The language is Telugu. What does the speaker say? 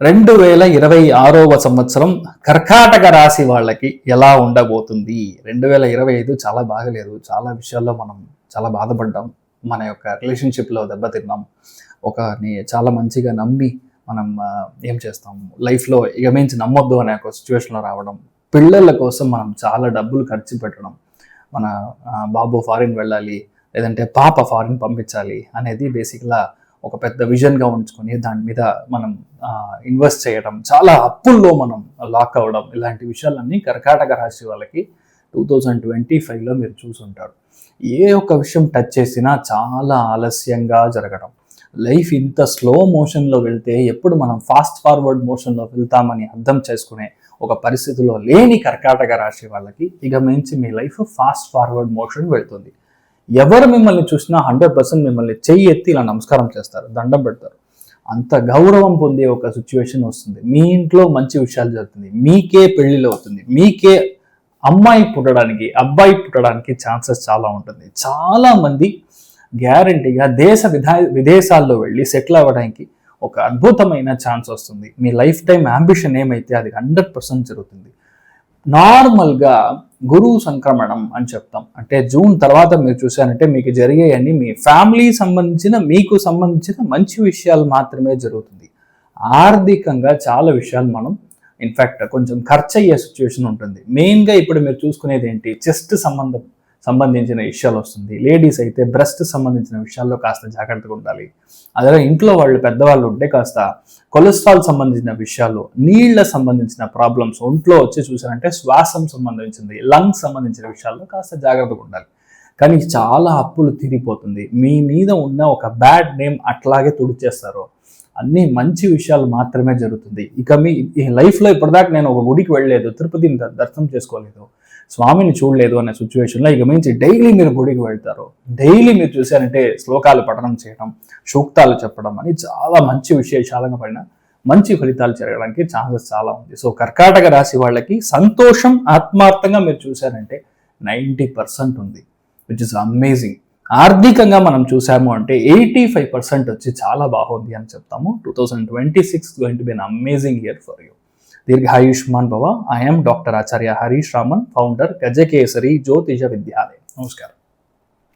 రెండు వేల ఇరవై ఆరవ సంవత్సరం కర్కాటక రాశి వాళ్ళకి ఎలా ఉండబోతుంది? రెండు వేల ఇరవై ఐదు చాలా బాగలేదు. చాలా విషయాల్లో మనం చాలా బాధపడ్డాం. మన యొక్క రిలేషన్షిప్లో దెబ్బతిన్నాం ఒకని చాలా మంచిగా నమ్మి మనం ఏం చేస్తాం? లైఫ్లో ఇకమించి నమ్మొద్దు అనే ఒక సిచ్యువేషన్లో రావడం. పిల్లల కోసం మనం చాలా డబ్బులు ఖర్చు పెట్టడం. మన బాబు ఫారిన్ వెళ్ళాలి లేదంటే పాప ఫారిన్ పంపించాలి అనేది బేసిక్గా ఒక పెద్ద విజన్గా ఉంచుకొని దాని మీద మనం ఇన్వెస్ట్ చేయడం చాలా అప్పుల్లో మనం లాక్ అవ్వడం ఇలాంటి విషయాలన్నీ కర్కాటక రాశి వాళ్ళకి టూ థౌజండ్ ట్వంటీ ఫైవ్లో మీరు చూసుంటారు. ఏ ఒక్క విషయం టచ్ చేసినా చాలా ఆలస్యంగా జరగడం. లైఫ్ ఇంత స్లో మోషన్లో వెళ్తే ఎప్పుడు మనం ఫాస్ట్ ఫార్వర్డ్ మోషన్లో వెళ్తామని అర్థం చేసుకునే ఒక పరిస్థితిలో లేని కర్కాటక రాశి వాళ్ళకి ఇక మించి మీ లైఫ్ ఫాస్ట్ ఫార్వర్డ్ మోషన్ వెళ్తుంది. ఎవరు మిమ్మల్ని చూసినా హండ్రెడ్ పర్సెంట్ మిమ్మల్ని చెయ్యి ఎత్తి ఇలా నమస్కారం చేస్తారు దండం పెడతారు. అంత గౌరవం పొందే ఒక సిచ్యువేషన్ వస్తుంది. మీ ఇంట్లో మంచి విషయాలు జరుగుతుంది. మీకే పెళ్ళిళ్ళు అవుతుంది. మీకే అమ్మాయి పుట్టడానికి అబ్బాయి పుట్టడానికి ఛాన్సెస్ చాలా ఉంటుంది. చాలా మంది గ్యారంటీగా దేశ విధా విదేశాల్లో వెళ్ళి సెటిల్ అవ్వడానికి ఒక అద్భుతమైన ఛాన్స్ వస్తుంది. మీ లైఫ్ టైం అంబిషన్ ఏమైతే అది హండ్రెడ్ పర్సెంట్ జరుగుతుంది. నార్మల్గా గురువు సంక్రమణం అని చెప్తాం. అంటే జూన్ తర్వాత మీరు చూసారంటే మీకు జరిగేయన్ని మీ ఫ్యామిలీ సంబంధించిన మీకు సంబంధించిన మంచి విషయాలు మాత్రమే జరుగుతుంది. ఆర్థికంగా చాలా విషయాలు మనం ఇన్ఫ్యాక్ట్ కొంచెం ఖర్చు అయ్యే సిచ్యువేషన్ ఉంటుంది మెయిన్గా ఇప్పుడు మీరు చూసుకునేది ఏంటి? చెస్ట్ సంబంధం. సంబంధించిన విషయాలు వస్తుంది. లేడీస్ అయితే బ్రెస్ట్ సంబంధించిన విషయాల్లో కాస్త జాగ్రత్తగా ఉండాలి. అదే ఇంట్లో వాళ్ళు పెద్దవాళ్ళు ఉంటే కాస్త కొలెస్ట్రాల్ సంబంధించిన విషయాలు నీళ్ళ సంబంధించిన ప్రాబ్లమ్స్ ఒంట్లో వచ్చి చూసారంటే శ్వాసం సంబంధించింది లంగ్స్ సంబంధించిన విషయాల్లో కాస్త జాగ్రత్తగా ఉండాలి. కానీ చాలా అప్పులు తీరిపోతుంది మీ మీద ఉన్న ఒక బ్యాడ్ నేమ్ అట్లాగే తుడిచేస్తారు. అన్ని మంచి విషయాలు మాత్రమే జరుగుతుంది. ఇక మీ ఈ లైఫ్లో ఇప్పటిదాకా నేను ఒక గుడికి వెళ్ళలేదు తిరుపతిని దర్శనం చేసుకోలేదు స్వామిని చూడలేదు అనే సిచ్యువేషన్లో ఇక మించి డైలీ మీరు గుడికి వెళ్తారు. డైలీ మీరు చూశారంటే శ్లోకాలు పఠనం చేయడం సూక్తాలు చెప్పడం అని చాలా మంచి విశేషాలుగా పడిన మంచి ఫలితాలు జరగడానికి ఛాన్సెస్ చాలా ఉంది. సో కర్కాటక రాశి వాళ్ళకి సంతోషం ఆత్మార్థంగా మీరు చూశారంటే నైంటీ పర్సెంట్ ఉంది విచ్ ఇస్ అమేజింగ్ ఆర్థికంగా మనం చూసాము అంటే ఎయిటీ ఫైవ్ పర్సెంట్ వచ్చి చాలా బాగుంది అని చెప్తాము. Two thousand twenty six going to be an amazing year for you దీర్ఘాయుష్మాన్ భవ. I'm doctor Acharya Harish Raman founder Gajakesari Jyotisha Vidyalayam నమస్కారం.